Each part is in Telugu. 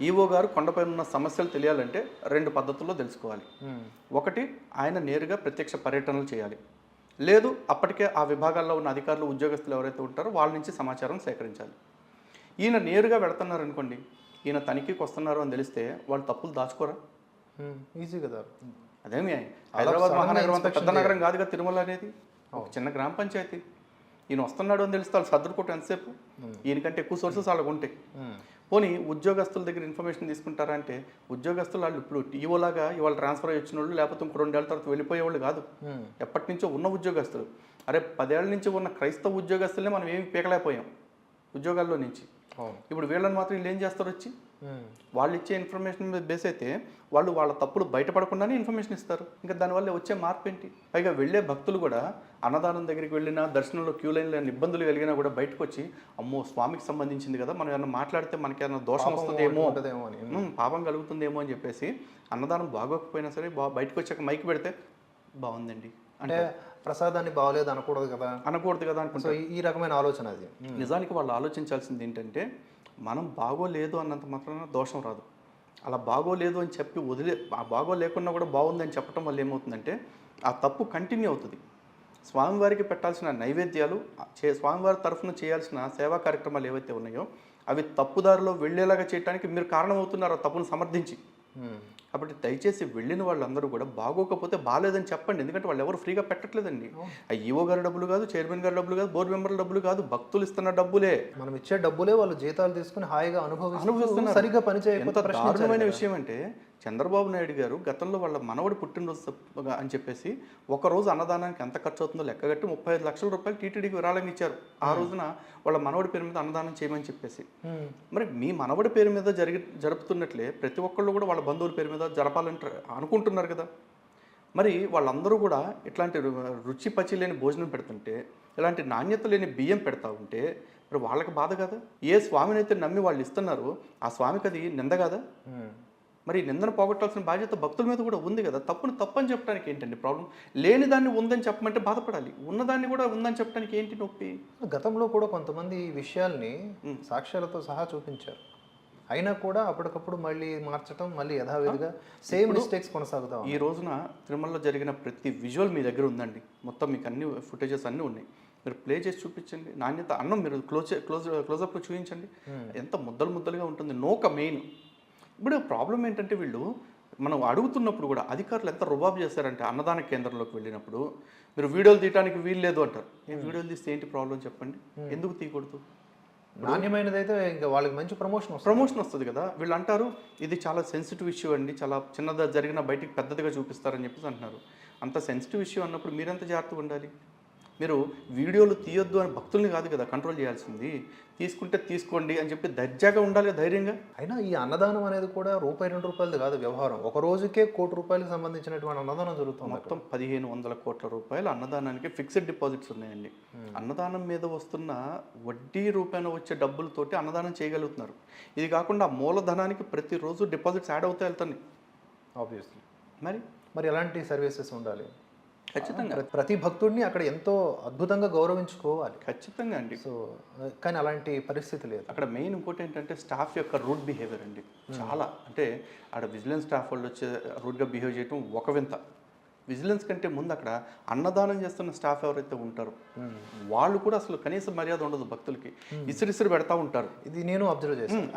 ఈవో గారు కొండపైన ఉన్న సమస్యలు తెలియాలంటే రెండు పద్ధతుల్లో తెలుసుకోవాలి. ఒకటి ఆయన నేరుగా ప్రత్యక్ష పర్యటనలు చేయాలి. లేదు అప్పటికే ఆ విభాగాల్లో ఉన్న అధికారులు ఉద్యోగస్తులు ఎవరైతే ఉంటారో వాళ్ళ నుంచి సమాచారం సేకరించాలి. ఈయన నేరుగా వెళుతున్నారు అనుకోండి ఈయన తనిఖీకి వస్తున్నారు అని తెలిస్తే వాళ్ళు తప్పులు దాచుకోరా. ఈజీ కదా. అదేమి హైదరాబాద్ మహానగరం అంత పెద్ద నగరం కాదుగా తిరుమల అనేది? ఒక చిన్న గ్రామ పంచాయతీ. ఈయన వస్తున్నాడు అని తెలిస్తే వాళ్ళు సర్దుకోవటం ఎంతసేపు? ఈయనకంటే ఎక్కువ సోర్సెస్ వాళ్ళకు ఉంటాయి. పోనీ ఉద్యోగస్తుల దగ్గర ఇన్ఫర్మేషన్ తీసుకుంటారా అంటే ఉద్యోగస్తులు వాళ్ళు ఇప్పుడు టీఓలాగా ఇవాళ ట్రాన్స్ఫర్ అయ్యి వచ్చిన వాళ్ళు లేకపోతే ఇంకో రెండేళ్ళ తర్వాత వెళ్ళిపోయేవాళ్ళు కాదు. ఎప్పటి నుంచో ఉన్న ఉద్యోగస్తులు. అరే పదేళ్ళ నుంచి ఉన్న క్రైస్తవ ఉద్యోగస్తులనే మనం ఏమి పీకలేకపోయాం. ఉద్యోగాల్లో నుంచి. ఇప్పుడు వీళ్ళని మాత్రం వీళ్ళు ఏం చేస్తారు వచ్చి. వాళ్ళు ఇచ్చే ఇన్ఫర్మేషన్ మీద బేస్ అయితే వాళ్ళు వాళ్ళ తప్పులు బయటపడకుండానే ఇన్ఫర్మేషన్ ఇస్తారు. ఇంకా దానివల్ల వచ్చే మార్పు ఏంటి పైగా వెళ్ళే భక్తులు కూడా అన్నదానం దగ్గరికి వెళ్ళినా దర్శనంలో క్యూ లైన్లో ఇబ్బందులు కలిగినా కూడా బయటకు వచ్చి అమ్మో స్వామికి సంబంధించింది కదా మనం ఏమైనా మాట్లాడితే మనకి ఏమైనా దోషం వస్తుందేమో. అని. పాపం కలుగుతుందేమో అని చెప్పేసి అన్నదానం బాగోకపోయినా సరే బా బయటకు వచ్చాక మైక్ పెడితే బాగుందండి. అంటే ప్రసాదాన్ని బాగోలేదు అనకూడదు కదా. అనకూడదు కదా అనుకుంటా ఈ- రకమైన ఆలోచన అది. నిజానికి వాళ్ళు ఆలోచించాల్సింది ఏంటంటే మనం బాగోలేదు అన్నంత మాత్రాన దోషం రాదు. అలా బాగోలేదు అని చెప్పి వదిలే ఆ బాగో లేకున్నా కూడా బాగుందని చెప్పడం వల్ల ఏమవుతుందంటే ఆ తప్పు కంటిన్యూ అవుతుంది. స్వామివారికి పెట్టాల్సిన నైవేద్యాలు చే స్వామివారి తరఫున చేయాల్సిన సేవా కార్యక్రమాలు ఏవైతే ఉన్నాయో అవి తప్పుదారిలో వెళ్ళేలాగా చేయడానికి మీరు కారణమవుతున్నారు ఆ తప్పును సమర్థించి. కాబట్టి దయచేసి వెళ్ళిన వాళ్ళందరూ కూడా బాగోకపోతే బాగాలేదని చెప్పండి ఎందుకంటే వాళ్ళు ఎవరు ఫ్రీగా పెట్టట్లేదండి ఆ ఈవో గారి డబ్బులు కాదు చైర్మన్ గారి డబ్బులు కాదు బోర్డు మెంబర్ల డబ్బులు కాదు భక్తులు ఇస్తున్న డబ్బులే మనం ఇచ్చే డబ్బులే వాళ్ళు జీతాలు తీసుకుని హాయిగా అనుభవిస్తూ అనుభవిస్తున్నారు. సరిగ్గా పని చేయకపోతే ఎంత ప్రశ్నించాలి దారుణమైన. విషయం అంటే చంద్రబాబు నాయుడు గారు గతంలో వాళ్ళ మనవడి పుట్టినరోజు అని చెప్పేసి ఒక రోజు అన్నదానానికి ఎంత ఖర్చు అవుతుందో లెక్కగట్టి ముప్పై ఐదు లక్షల రూపాయలు టీటీడీకి విరాళంగా ఇచ్చారు. ఆ రోజున వాళ్ళ మనవడి పేరు మీద అన్నదానం చేయమని చెప్పేసి. మరి మీ మనవడి పేరు మీద జరిగి జరుపుతున్నట్లే ప్రతి ఒక్కళ్ళు కూడా వాళ్ళ బంధువుల పేరు మీద జరపాలని అనుకుంటున్నారు కదా. మరి వాళ్ళందరూ కూడా ఇట్లాంటి రుచి పచి లేని భోజనం పెడుతుంటే ఇలాంటి నాణ్యత లేని బియ్యం పెడతా ఉంటే మరి వాళ్ళకి బాధ కదా? ఏ స్వామిని అయితే నమ్మి వాళ్ళు ఇస్తున్నారో ఆ స్వామికి అది నింద కదా. మరి నిందను పోగొట్టాల్సిన బాధ్యత భక్తుల మీద కూడా ఉంది కదా. తప్పును తప్పని చెప్పడానికి ఏంటండి ప్రాబ్లం లేని దాన్ని ఉందని చెప్పమంటే బాధపడాలి. ఉన్నదాన్ని కూడా ఉందని చెప్పడానికి ఏంటి నొప్పి? గతంలో కూడా కొంతమంది ఈ విషయాల్ని సాక్ష్యాలతో సహా చూపించారు. అయినా కూడా అప్పటికప్పుడు మళ్ళీ మార్చడం మళ్ళీ యథావిధిగా సేమ్ మిస్టేక్స్ కొనసాగుతాం ఈ రోజున తిరుమలలో జరిగిన ప్రతి విజువల్ మీ దగ్గర ఉందండి. మొత్తం మీకు అన్ని ఫుటేజెస్ అన్నీ ఉన్నాయి. మీరు ప్లే చేసి చూపించండి. నాణ్యత అన్నం మీరు క్లోజ్ క్లోజ్ క్లోజప్లో చూపించండి ఎంత ముద్దలు ముద్దలుగా ఉంటుంది. నోక మెయిన్ ఇప్పుడు ప్రాబ్లం ఏంటంటే వీళ్ళు మనం అడుగుతున్నప్పుడు కూడా అధికారులు ఎంత రుబాబు చేశారంటే అన్నదాన కేంద్రంలోకి వెళ్ళినప్పుడు మీరు వీడియోలు తీయడానికి వీలు లేదు అంటారు. ఏ వీడియోలు తీస్తే ఏంటి ప్రాబ్లం చెప్పండి? ఎందుకు తీయకూడదు? నాణ్యమైనది అయితే ఇంకా వాళ్ళకి మంచి ప్రమోషన్ వస్తుంది. ప్రమోషన్ వస్తుంది కదా. వీళ్ళు అంటారు ఇది చాలా సెన్సిటివ్ ఇష్యూ అండి చాలా చిన్నదా జరిగిన బయటికి పెద్దదిగా చూపిస్తారని చెప్పేసి అంటున్నారు. అంత సెన్సిటివ్ ఇష్యూ అన్నప్పుడు మీరెంత జాగ్రత్తగా ఉండాలి? మీరు వీడియోలు తీయొద్దు అని భక్తుల్ని కాదు కదా కంట్రోల్ చేయాల్సింది. తీసుకుంటే తీసుకోండి అని చెప్పి దర్జాగా ఉండాలి ధైర్యంగా? అయినా ఈ అన్నదానం అనేది కూడా రూపాయి రెండు రూపాయలది కాదు వ్యవహారం. ఒక రోజుకే కోటి రూపాయలకు సంబంధించినటువంటి అన్నదానం జరుగుతుంది. మొత్తం పదిహేను వందల కోట్ల రూపాయలు అన్నదానానికి ఫిక్స్డ్ డిపాజిట్స్ ఉన్నాయండి. అన్నదానం మీద వస్తున్న వడ్డీ రూపాయన వచ్చే డబ్బులతోటి అన్నదానం చేయగలుగుతున్నారు. ఇది కాకుండా మూలధనానికి ప్రతిరోజు డిపాజిట్స్ యాడ్ అవుతాయి వెళ్తున్నాయి. ఆబ్వియస్లీ మరి? మరి ఎలాంటి సర్వీసెస్ ఉండాలి? ఖచ్చితంగా. ప్ర- ప్రతి భక్తుడిని అక్కడ ఎంతో అద్భుతంగా గౌరవించుకోవాలి. ఖచ్చితంగా అండి. సో కానీ అలాంటి పరిస్థితి లేదు. అక్కడ మెయిన్ ఇంకోటి ఏంటంటే స్టాఫ్ యొక్క రూట్ బిహేవియర్ అండి. చాలా. అంటే ఆడ విజిలెన్స్ స్టాఫ్ వాళ్ళు వచ్చే రూట్గా బిహేవ్ చేయడం ఒక వింత. విజిలెన్స్ కంటే ముందు అక్కడ అన్నదానం చేస్తున్న స్టాఫ్ ఎవరైతే ఉంటారో వాళ్ళు కూడా అసలు కనీస మర్యాద ఉండదు భక్తులకి. ఇసిరిసిరి పెడతా ఉంటారు. ఇది నేను అబ్జర్వ్ చేశాను.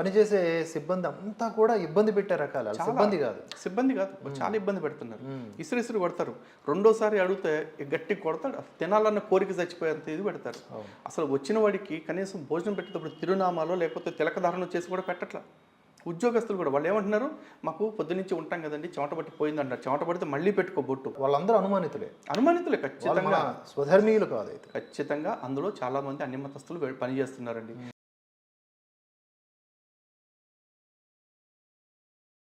పనిచేసే సిబ్బంది అంతా కూడా ఇబ్బంది పెట్టే రకాల సిబ్బంది కాదు. సిబ్బంది కాదు చాలా ఇబ్బంది పెడుతున్నారు. ఇసిరిసిరి కొడతారు. రెండోసారి అడిగితే గట్టి కొడతాడు. తినాలన్న కోరిక చచ్చిపోయేంత ఇది పెడతారు. అసలు వచ్చిన వాడికి కనీసం భోజనం పెట్టేటప్పుడు తిరునామాలో లేకపోతే తిలకధారణ చేసి కూడా పెట్టట్లా. ఉద్యోగస్తులు కూడా వాళ్ళు ఏమంటున్నారు? మాకు పొద్దునుంచి ఉంటాం కదండి చెమట పట్టి పోయిందంటారు చెమట పడితే మళ్ళీ పెట్టుకో బొట్టు. వాళ్ళందరూ అనుమానితులే. అనుమానితులే ఖచ్చితంగా. స్వధర్మీయులు కాదు అయితే ఖచ్చితంగా అందులో చాలా మంది అన్ని మతస్థులు పనిచేస్తున్నారండి